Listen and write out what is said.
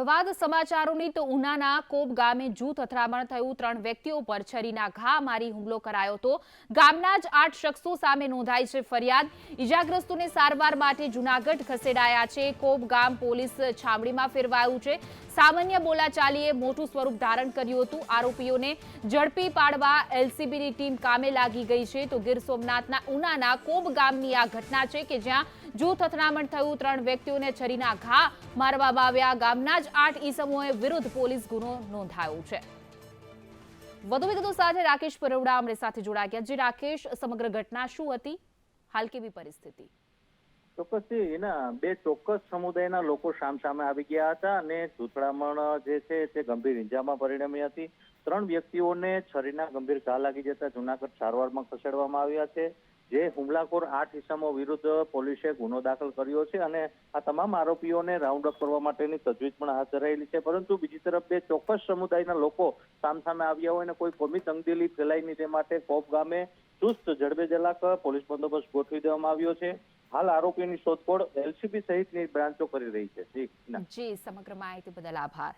વાત સમાચારોની તો ઉનાના કોપ ગામે જૂથ અથડામણ થયું. ત્રણ વ્યક્તિઓ પર છરીના ઘા મારી હુમલો કરાયો હતો. ગામના જ આઠ શખ્સો સામે નોંધાઈ છે ફરિયાદ. ઈજાગ્રસ્તોને સારવાર માટે જુનાગઢ ખસેડાયા છે. કોપ ગામ પોલીસ છાવણીમાં ફેરવાયું છે. સામાન્ય બોલાચાલીએ મોટું સ્વરૂપ ધારણ કર્યું હતું. આરોપીઓને ઝડપી પાડવા એલસીબીની ટીમ કામે લાગી ગઈ છે. તો ગીર સોમનાથના ઉનાના કોબ ગામની આ ઘટના છે કે જ્યાં જૂથ અથડામણ થયું. ત્રણ વ્યક્તિઓને છરીના ઘા મારવામાં આવ્યા. ગામના જ આઠ ઈસમોએ વિરુદ્ધ પોલીસ ગુનો નોંધાયો છે. વધુ વિગતો સાથે રાકેશ પરવડા અમારી સાથે જોડાઈ ગયા જે રાકેશ, સમગ્ર ઘટના શું હતી? હાલ કેવી પરિસ્થિતિ? ચોક્કસથી એના બે ચોક્કસ સમુદાયના લોકો સામસામે આવી ગયા હતા અને જૂથડામણ જે છે તે ગંભીર ઇજામાં પરિણમી હતી. ત્રણ વ્યક્તિઓને છરીના ગંભીર ઘા લાગી જતા જુનાગઢ સારવારમાં ખસેડવામાં આવ્યા છે. જે હુમલાખોર આઠ ઇસમો વિરુદ્ધ પોલીસે ગુનો દાખલ કર્યો છે અને આ તમામ આરોપીઓને રાઉન્ડ અપ કરવા માટેની તજવીજ પણ હાથ ધરાયેલી છે. પરંતુ બીજી તરફ બે ચોક્કસ સમુદાયના લોકો સામસામે આવ્યા હોય અને કોઈ કોમી તંગદીલી ફેલાય નહીં તે માટે કોપ ગામે ચુસ્ત જડબે પોલીસ બંદોબસ્ત ગોઠવી દેવામાં આવ્યો છે. હાલ આરોપીઓની શોધખોળ એલસીબી સહિતની બ્રાન્ચો કરી રહી છે. જી, સમગ્ર માહિતી બદલ આભાર.